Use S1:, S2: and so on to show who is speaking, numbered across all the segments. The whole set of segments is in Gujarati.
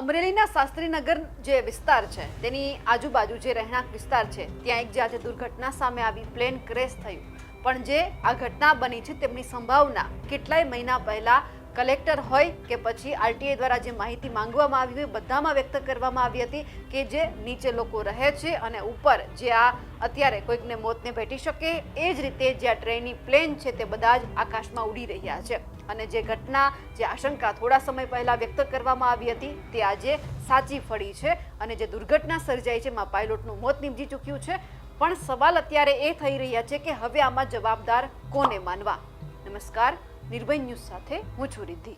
S1: અમરેલીના શાસ્ત્રીનગર જે વિસ્તાર છે, તેની આજુબાજુ જે રહેણાંક વિસ્તાર છે, ત્યાં એક જે આજે દુર્ઘટના સામે આવી, પ્લેન ક્રેશ થયું. પણ જે આ ઘટના બની છે, તેમની સંભાવના કેટલાય મહિના પહેલા કલેક્ટર હોય કે પછી આરટીઆઈ દ્વારા જે માહિતી માંગવામાં આવી હોય, બધામાં વ્યક્ત કરવામાં આવી હતી કે જે નીચે લોકો રહે છે અને ઉપર જે આ અત્યારે કોઈકને મોતને ભેટી શકે, એ જ રીતે જે આ ટ્રેનની પ્લેન છે તે બધા જ આકાશમાં ઉડી રહ્યા છે. અને જે ઘટના, જે આશંકા થોડા સમય પહેલા વ્યક્ત કરવામાં આવી હતી, તે આજે સાચી ફળી છે અને જે દુર્ઘટના સર્જાઈ છે, એમાં પાયલોટનું મોત નીપજી ચૂક્યું છે. પણ સવાલ અત્યારે એ થઈ રહ્યા છે કે હવે આમાં જવાબદાર કોને માનવા? નમસ્કાર. નિર્ભય ન્યૂઝ સાથે હું છું રિદ્ધિ.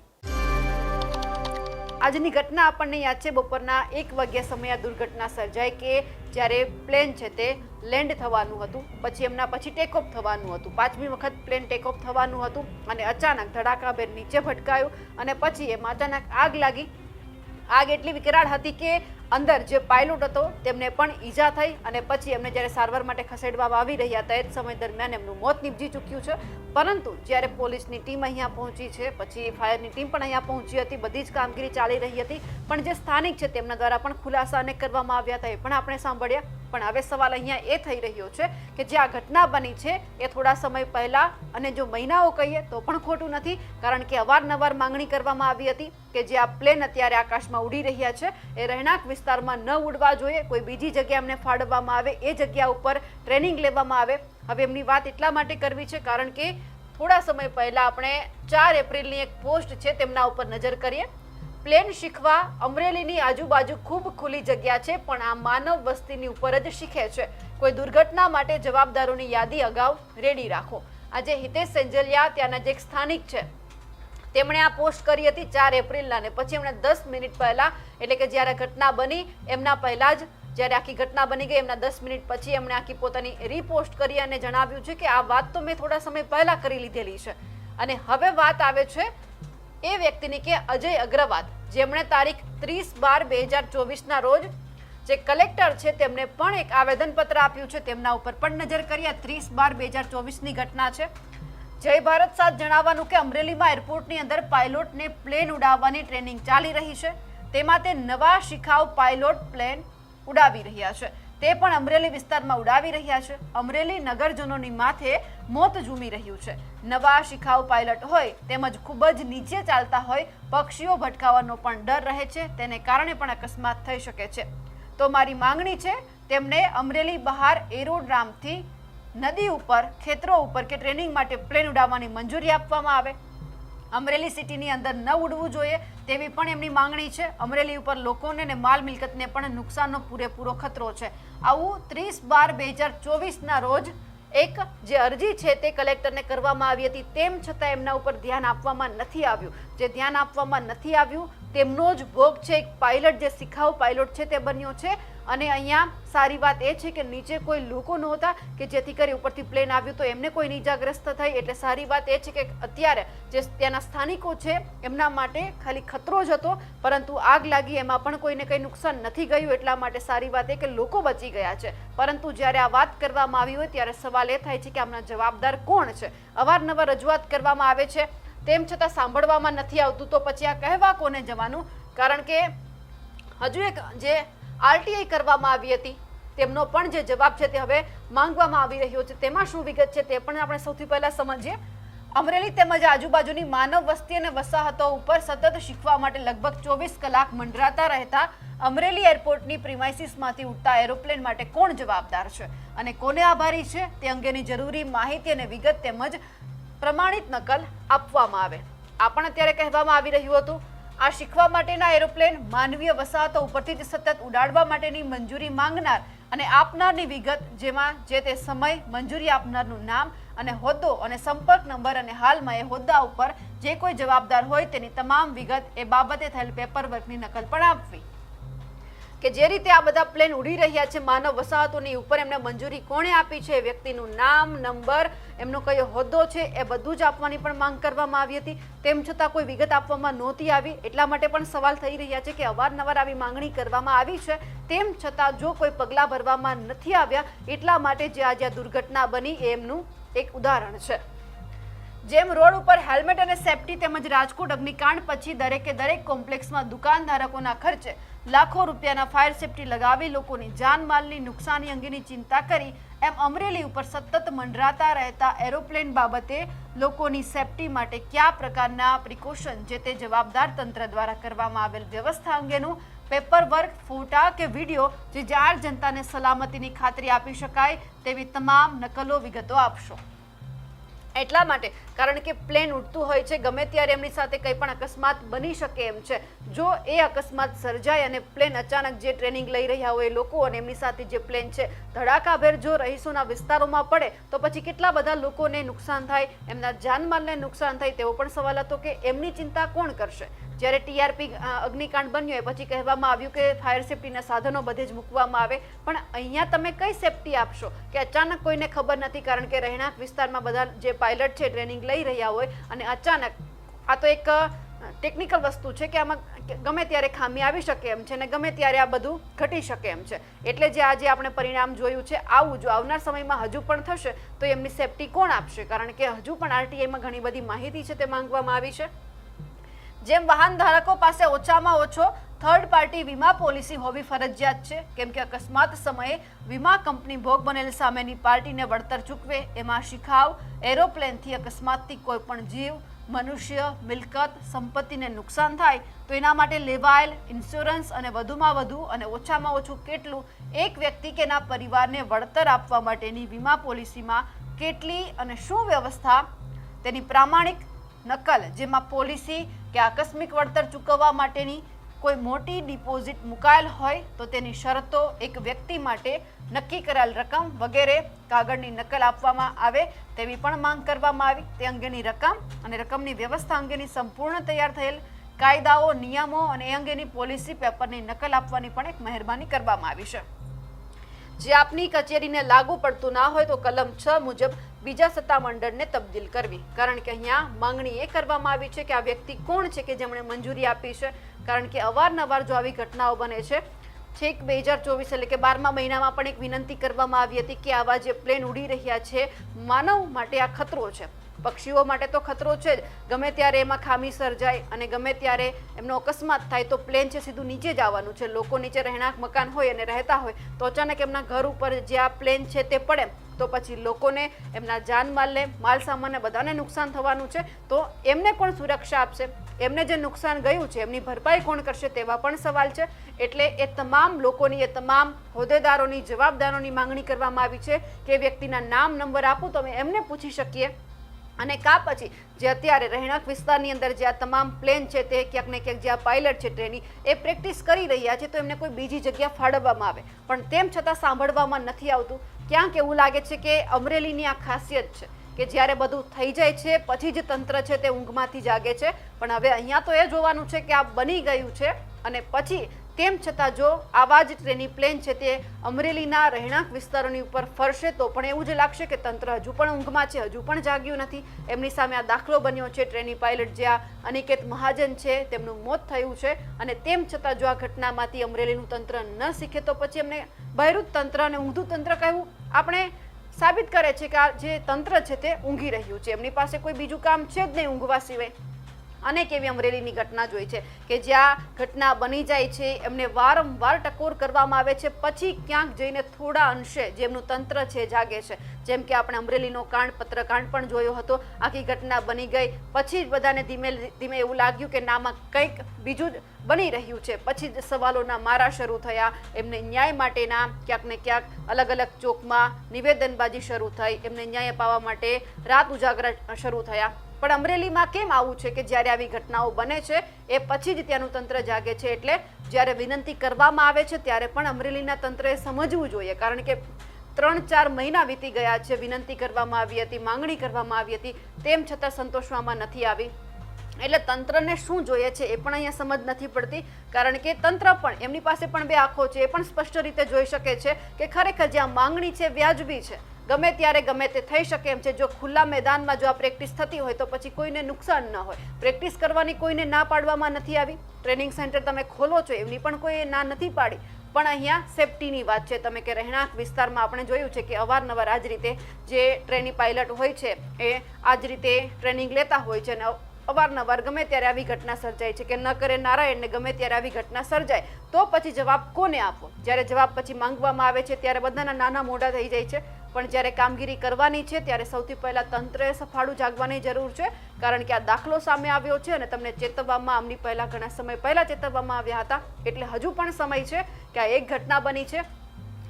S1: આજની ઘટના આપણને યાદ છે, બપોરના એક વાગ્યા સમયે આ દુર્ઘટના સર્જાઈ કે જ્યારે પ્લેન છે તે લેન્ડ થવાનું હતું, પછી એમના પછી ટેકઓફ થવાનું હતું. પાંચમી વખત પ્લેન ટેકઓફ થવાનું હતું અને અચાનક ધડાકાભેર નીચે ભટકાયું અને પછી એમાં અચાનક આગ લાગી આગ એટલી વિકરાળ હતી કે અંદર જે પાયલોટ હતો, તેમને પણ ઈજા થઈ અને પછી એમને જ્યારે સારવાર માટે ખસેડવામાં આવી રહ્યા હતા, એ જ સમય દરમિયાન એમનું મોત નીપજી ચૂક્યું છે. પરંતુ જ્યારે પોલીસની ટીમ અહીંયા પહોંચી છે, પછી ફાયરની ટીમ પણ અહીંયા પહોંચી હતી, બધી જ કામગીરી ચાલી રહી હતી. પણ જે સ્થાનિક છે, તેમના દ્વારા પણ ખુલાસા અનેક કરવામાં આવ્યા હતા, એ પણ આપણે સાંભળ્યા. પણ હવે સવાલ અહીંયા એ થઈ રહ્યો છે કે જે આ ઘટના બની છે એ થોડા સમય પહેલા અને જો મહિનાઓ કહીએ તો પણ ખોટું નથી, કારણ કે અવારનવાર માંગણી કરવામાં આવી હતી કે જે આ પ્લેન અત્યારે આકાશમાં ઉડી રહ્યા છે, એ રહેણાંક વિસ્તારમાં ન ઉડવા જોઈએ, કોઈ બીજી જગ્યા એમને ફાળવવામાં આવે, એ જગ્યા ઉપર ટ્રેનિંગ લેવામાં આવે. હવે એમની વાત એટલા માટે કરવી છે, કારણ કે થોડા સમય પહેલા આપણે ચાર એપ્રિલની એક પોસ્ટ છે, તેમના ઉપર નજર કરીએ. પ્લેન શીખવા અમરેલીની આજુબાજુ ખૂબ ખુલ્લી જગ્યા છે, પણ આ માનવ વસ્તીની ઉપર જ શીખે છે. કોઈ દુર્ઘટના માટે જવાબદારોની યાદી અગાઉ રેડી રાખો. આજે હિતેશ સેંજલિયા ત્યાંના જે એક સ્થાનિક છે. તેમણે આ પોસ્ટ કરી હતી ચાર એપ્રિલના ને પછી એમણે દસ મિનિટ પહેલા, એટલે કે જ્યારે ઘટના બની, એમના પહેલા જ, જ્યારે આખી ઘટના બની ગઈ, એમના દસ મિનિટ પછી એમણે આખી પોતાની રીપોસ્ટ કરી અને જણાવ્યું છે કે આ વાત તો મેં થોડા સમય પહેલા કરી લીધેલી છે. અને હવે વાત આવે છે એ વ્યક્તિની કે અજય અગ્રવાલ, જેમણે તારીખ ત્રીસ બાર બે હજાર ચોવીસના રોજ જે કલેક્ટર છે તેમને પણ એક આવેદનપત્ર આપ્યું છે. તેમના ઉપર પણ નજર કરીએ ત્રીસ બાર બે હજાર ચોવીસની ઘટના છે. જય ભારત સાથ જણાવવાનું કે અમરેલીમાં એરપોર્ટની અંદર પાયલોટને પ્લેન ઉડાવવાની ટ્રેનિંગ ચાલી રહી છે. તેમાં તે નવા શિખાઉ પાયલોટ પ્લેન ઉડાવી રહ્યા છે. તે પણ અમરેલી વિસ્તારમાં ઉડાવી રહ્યા છે. અમરેલી નગરજનોની માથે મોત ઝૂમી રહ્યું છે. નવા શિખાઉ પાયલટ હોય તેમજ ખૂબ જ નીચે ચાલતા હોય પક્ષીઓ ભટકાવાનો પણ ડર રહે છે. તેને કારણે પણ અકસ્માત થઈ શકે છે. તો મારી માંગણી છે, તેમને અમરેલી બહાર એરોડ્રામથી નદી ઉપર, ખેતરો ઉપર કે ટ્રેનિંગ માટે પ્લેન ઉડાવવાની મંજૂરી આપવામાં આવે. અમરેલી સિટીની અંદર ન ઉડવું જોઈએ તેવી પણ એમની માંગણી છે. અમરેલી ઉપર લોકોને અને માલ મિલકતને પણ નુકસાનનો પૂરેપૂરો ખતરો છે. આવું ત્રીસ બાર બે હજાર ચોવીસના રોજ એક જે અરજી છે તે કલેક્ટરને કરવામાં આવી હતી, તેમ છતાં એમના ઉપર ધ્યાન આપવામાં નથી આવ્યું. જે ધ્યાન આપવામાં નથી આવ્યું, તેમનો જ ભોગ છે, એક પાયલટ જે શિખાઉ પાયલોટ છે તે બન્યો છે. અને અહીંયા સારી વાત એ છે કે નીચે કોઈ લોકો નહોતા કે જેથી કરી ઉપરથી પ્લેન આવ્યું તો એમને કોઈ ઇજાગ્રસ્ત થઈ. એટલે સારી વાત એ છે કે અત્યારે જે ત્યાંના સ્થાનિકો છે, એમના માટે ખાલી ખતરો જ હતો, પરંતુ આગ લાગી, એમાં પણ કોઈને કંઈ નુકસાન નથી ગયું. એટલા માટે સારી વાત એ કે લોકો બચી ગયા છે. પરંતુ જ્યારે આ વાત કરવામાં આવી હોય, ત્યારે સવાલ એ થાય છે કે આમના જવાબદાર કોણ છે? અવારનવાર રજૂઆત કરવામાં આવે છે. તેમ છતાં સાંભળવામાં નથી આવતું. તો પછી આ કહેવા કોને જવાનું? કારણ કે હજુ એક જે આરટીઆઈ કરવામાં આવી હતી. તેમનો પણ જે જવાબ છે તે હવે માંગવામાં આવી રહ્યો છે. તેમાં શું વિગત છે તે પણ આપણે સૌથી પહેલા સમજીએ. અમરેલી તેમજ આજુબાજુની માનવ વસ્તી અને વસાહતો ઉપર સતત શીખવા માટે લગભગ ચોવીસ કલાક મંડરાતા રહેતા અમરેલી એરપોર્ટની પ્રિમાઇસીસમાંથી ઉડતા એરોપ્લેન માટે કોણ જવાબદાર છે અને કોને આભારી છે તે અંગેની જરૂરી માહિતી અને વિગત તેમજ પ્રમાણિત નકલ આપવામાં આવે. આ પણ અત્યારે કહેવામાં આવી રહ્યું હતું. આ શીખવા માટેના એરોપ્લેન માનવીય વસાહતો ઉપરથી જ સતત ઉડાડવા માટેની મંજૂરી માંગનાર અને આપનારની વિગત, જેમાં જે તે સમય, મંજૂરી આપનારનું નામ અને હોદ્દો અને સંપર્ક નંબર અને હાલમાં એ હોદ્દા ઉપર જે કોઈ જવાબદાર હોય તેની તમામ વિગત એ બાબતે થયેલ પેપર વર્કની નકલ પણ આપવી. કે જે રીતે આ બધા પ્લેન ઉડી રહ્યા છે માનવ વસાહતોની ઉપર એમને મંજૂરી કોણે આપી છે? વ્યક્તિનું નામ, નંબર, એમનો કયો હોદ્દો છે, એ બધું જ આપવાની પણ માંગ કરવામાં આવી હતી. તેમ છતાં કોઈ વિગત આપવામાં નહોતી આવી. એટલા માટે પણ સવાલ થઈ રહ્યા છે કે અવારનવાર આવી માંગણી કરવામાં આવી છે. તેમ છતાં જો કોઈ પગલાં ભરવામાં નથી આવ્યા, એટલા માટે જે આજે આ દુર્ઘટના બની એમનું એક ઉદાહરણ છે. જેમ રોડ ઉપર હેલ્મેટ અને સેફટી તેમજ રાજકોટ, અગ્નિકાંડ પછી દરેકે દરેક કોમ્પ્લેક્સમાં દુકાનધારકોના ખર્ચે લાખો રૂપિયાના ફાયર સેફટી લગાવી લોકોની જાનમાલની નુકસાની અંગેની ચિંતા કરી એમ અમરેલી ઉપર સતત મંડરાતા રહેતા એરોપ્લેન બાબતે લોકોની સેફટી માટે કયા પ્રકારના પ્રિકોશન જે તે જવાબદાર તંત્ર દ્વારા કરવામાં આવેલ વ્યવસ્થા અંગેનું પેપર વર્ક ફોટા કે વીડિયો જે જાહેર જનતાને સલામતીની ખાતરી આપી શકાય તેવી તમામ નકલો વિગતો આપશો. એટલા માટે, કારણ કે પ્લેન ઉડતું હોય છે, ગમે ત્યારે એમની સાથે કંઈ પણ અકસ્માત બની શકે એમ છે. જો એ અકસ્માત સર્જાય અને પ્લેન અચાનક જે ટ્રેનિંગ લઈ રહ્યા હોય લોકો અને એમની સાથે જે પ્લેન છે, ધડાકાભેર જો રહીશોના વિસ્તારોમાં પડે, તો પછી કેટલા બધા લોકોને નુકસાન થાય, એમના જાનમાલને નુકસાન થાય તેવો પણ સવાલ હતો કે એમની ચિંતા કોણ કરશે? જ્યારે ટીઆરપી અગ્નિકાંડ બન્યો એ પછી કહેવામાં આવ્યું કે ફાયર સેફટીના સાધનો બધે જ મૂકવામાં આવે. પણ અહીંયા તમે કઈ સેફટી આપશો? કે અચાનક કોઈને ખબર નથી, કારણ કે રહેણાંક વિસ્તારમાં બધા જે પાયલટ છે ટ્રેનિંગ લઈ રહ્યા હોય અને અચાનક આ તો એક ટેકનિકલ વસ્તુ છે કે આમાં ગમે ત્યારે ખામી આવી શકે એમ છે અને ગમે ત્યારે આ બધું ઘટી શકે એમ છે. એટલે જે આજે આપણે પરિણામ જોયું છે, આવું જો આવનાર સમયમાં હજુ પણ થશે, તો એમની સેફટી કોણ આપશે? કારણ કે હજુ પણ આરટીઆઈમાં ઘણી બધી માહિતી છે તે માંગવામાં આવી છે. જેમ વાહન ધારકો પાસે ઓછામાં ઓછો થર્ડ પાર્ટી વીમા પોલિસી હોવી ફરજિયાત છે. કેમ કે અકસ્માત સમયે વીમા કંપની ભોગ બનેલ સામેની પાર્ટીને વળતર ચૂકવે, એમાં શિખાવ એરોપ્લેનથી અકસ્માતથી કોઈ પણ જીવ, મનુષ્ય, મિલકત, સંપત્તિને નુકસાન થાય, તો એના માટે લેવાયેલ ઇન્સ્યોરન્સ અને વધુમાં વધુ અને ઓછામાં ઓછું કેટલું એક વ્યક્તિ કે એના પરિવારને વળતર આપવા માટેની વીમા પોલિસીમાં કેટલી અને શું વ્યવસ્થા, તેની પ્રામાણિક નકલ, જેમાં પોલિસી કે આકસ્મિક વળતર ચૂકવવા માટેની કોઈ મોટી ડિપોઝિટ મુકાયેલ હોય તો તેની શરતો એક વ્યક્તિ માટે નક્કી કરાયેલ રકમ વગેરે કાગળની નકલ આપવામાં આવે તેવી પણ માંગ કરવામાં આવી. તે અંગેની રકમ અને રકમની વ્યવસ્થા અંગેની સંપૂર્ણ તૈયાર થયેલ કાયદાઓ, નિયમો અને એ અંગેની પોલિસી પેપરની નકલ આપવાની પણ એક મહેરબાની કરવામાં આવી છે. જે આપની કચેરીને લાગુ પડતું ના હોય તો કલમ છ મુજબ બીજા સત્તામંડળને તબદીલ કરવી. કારણ કે અહીંયા માંગણી એ કરવામાં આવી છે કે આ વ્યક્તિ કોણ છે કે જેમણે મંજૂરી આપી છે. કારણ કે અવારનવાર જો આવી ઘટનાઓ બને છે, છેક બે હજાર ચોવીસ એટલે કે બારમા મહિનામાં પણ એક વિનંતી કરવામાં આવી હતી કે આવા જે પ્લેન ઉડી રહ્યા છે, માનવ માટે આ ખતરો છે. પક્ષીઓ માટે તો ખતરો છે જ. ગમે ત્યારે એમાં ખામી સર્જાય અને ગમે ત્યારે એમનો અકસ્માત થાય તો પ્લેન છે સીધું નીચે જ આવવાનું છે. લોકો નીચે રહેણાંક મકાન હોય અને રહેતા હોય તો અચાનક એમના ઘર ઉપર જે આ પ્લેન છે તે પડે. તો પછી લોકોને એમના જાનમાલને માલ સામાનને બધાને નુકસાન થવાનું છે. તો એમને કોણ સુરક્ષા આપશે? એમને જે નુકસાન ગયું છે, એમની ભરપાઈ કોણ કરશે તેવા પણ સવાલ છે. એટલે એ તમામ લોકોની, એ તમામ હોદ્દેદારોની, જવાબદારોની માંગણી કરવામાં આવી છે કે વ્યક્તિના નામ, નંબર આપો, તો અમે એમને પૂછી શકીએ. અને કા પછી જે અત્યારે રહેણાંક વિસ્તારની અંદર જે આ તમામ પ્લેન છે તે ક્યાંક ને ક્યાંક જે આ પાયલટ છે ટ્રેની એ પ્રેક્ટિસ કરી રહ્યા છે તો એમને કોઈ બીજી જગ્યા ફાળવવામાં આવે. પણ તેમ છતાં સાંભળવામાં નથી આવતું. ક્યાંક એવું લાગે છે કે અમરેલીની આ ખાસિયત છે કે જ્યારે બધું થઈ જાય છે, પછી જ તંત્ર છે તે ઊંઘમાંથી જાગે છે. પણ હવે અહીંયા તો એ જોવાનું છે કે આ બની ગયું છે અને પછી તેમ છતાં જો આવા જ ટ્રેની પ્લેન છે તે અમરેલીના રહેણાંક વિસ્તારોની ઉપર ફરશે, તો પણ એવું જ લાગશે કે તંત્ર હજુ પણ ઊંઘમાં છે, હજુ પણ જાગ્યું નથી. એમની સામે આ દાખલો બન્યો છે ટ્રેની પાયલટ, જ્યાં અનિકેત મહાજન છે, તેમનું મોત થયું છે. અને તેમ છતાં જો આ ઘટનામાંથી અમરેલીનું તંત્ર ન શીખે, તો પછી એમને બહિરુત તંત્ર અને ઊંધું તંત્ર કહેવું આપણે સાબિત કરે છે કે આ જે તંત્ર છે તે ઊંઘી રહ્યું છે. એમની પાસે કોઈ બીજું કામ છે જ નહીં ઊંઘવા સિવાય. અનેક એવી અમરેલીની ઘટના જોઈ છે કે જ્યાં ઘટના બની જાય છે, એમને વારંવાર ટકોર કરવામાં આવે છે, પછી ક્યાંક જઈને થોડા અંશે જેમનું તંત્ર છે જાગે છે. જેમ કે આપણે અમરેલીનો કાંડ પત્રકાંડ પણ જોયો હતો. આખી ઘટના બની ગઈ. પછી જ બધાને ધીમે ધીમે એવું લાગ્યું કે નામાં કંઈક બીજું જ બની રહ્યું છે. પછી જ સવાલોના મારા શરૂ થયા. એમને ન્યાય માટેના ક્યાંક ને ક્યાંક અલગ અલગ ચોકમાં નિવેદનબાજી શરૂ થઈ. એમને ન્યાય અપાવવા માટે રાત ઉજાગરા શરૂ થયા. પણ અમરેલીમાં કેમ આવું છે કે જ્યારે આવી ઘટનાઓ બને છે, એ પછી જ ત્યાંનું તંત્ર જાગે છે? એટલે જ્યારે વિનંતી કરવામાં આવે છે, ત્યારે પણ અમરેલીના તંત્રએ સમજવું જોઈએ. કારણ કે ત્રણ ચાર મહિના વીતી ગયા છે, વિનંતી કરવામાં આવી હતી, માંગણી કરવામાં આવી હતી. તેમ છતાં સંતોષવામાં નથી આવી. એટલે તંત્રને શું જોઈએ છે એ પણ અહીંયા સમજ નથી પડતી. કારણ કે તંત્ર પણ, એમની પાસે પણ બે આંખો છે. એ પણ સ્પષ્ટ રીતે જોઈ શકે છે કે ખરેખર જે આ માંગણી છે, વ્યાજબી છે. ગમે ત્યારે ગમે તે થઈ શકે એમ છે. જો ખુલ્લા મેદાનમાં જો આ પ્રેક્ટિસ થતી હોય તો પછી કોઈને નુકસાન ન હોય. પ્રેક્ટિસ કરવાની કોઈને ના પાડવામાં નથી આવી. ટ્રેનિંગ સેન્ટર તમે ખોલો છો એમની પણ કોઈ ના નથી પાડી. પણ અહીંયા સેફટીની વાત છે. તમે કે રહેણાંક વિસ્તારમાં આપણે જોયું છે કે અવારનવાર આ જ રીતે જે ટ્રેની પાયલટ હોય છે એ આ જ રીતે ટ્રેનિંગ લેતા હોય છે અને અવારનવાર ગમે ત્યારે આવી ઘટના સર્જાય છે કે ન કરે નારાયણને ગમે ત્યારે આવી ઘટના સર્જાય, તો પછી જવાબ કોને આપો? જ્યારે જવાબ પછી માંગવામાં આવે છે ત્યારે બધાના નાના મોઢા થઈ જાય છે. પણ જ્યારે કામગીરી કરવાની છે, ત્યારે સૌથી પહેલાં તંત્રએ સફાળું જાગવાની જરૂર છે, કારણ કે આ દાખલો સામે આવ્યો છે અને તમને ચેતવવામાં આમની પહેલાં ઘણા સમય પહેલાં ચેતવવામાં આવ્યા હતા. એટલે હજુ પણ સમય છે કે આ એક ઘટના બની છે.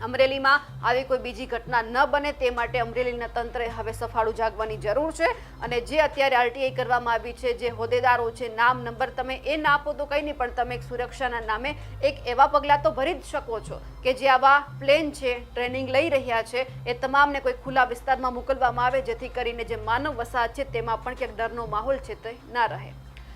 S1: અમરેલીમાં આવી કોઈ બીજી ઘટના ન બને તે માટે અમરેલીના તંત્રે હવે સફાળું જાગવાની જરૂર છે અને જે અત્યારે આરટીઆઈ કરવામાં આવી છે, જે હોદ્દેદારો છે, નામ, નંબર તમે એ ના આપો તો કંઈ નહીં, પણ તમે એક સુરક્ષાના નામે એક એવા પગલાં તો ભરી જ શકો છો કે જે આવા પ્લેન છે, ટ્રેનિંગ લઈ રહ્યા છે, એ તમામને કોઈ ખુલ્લા વિસ્તારમાં મોકલવામાં આવે, જેથી કરીને જે માનવ વસાહત છે તેમાં પણ ક્યાંક ડરનો માહોલ છે તે ના રહે.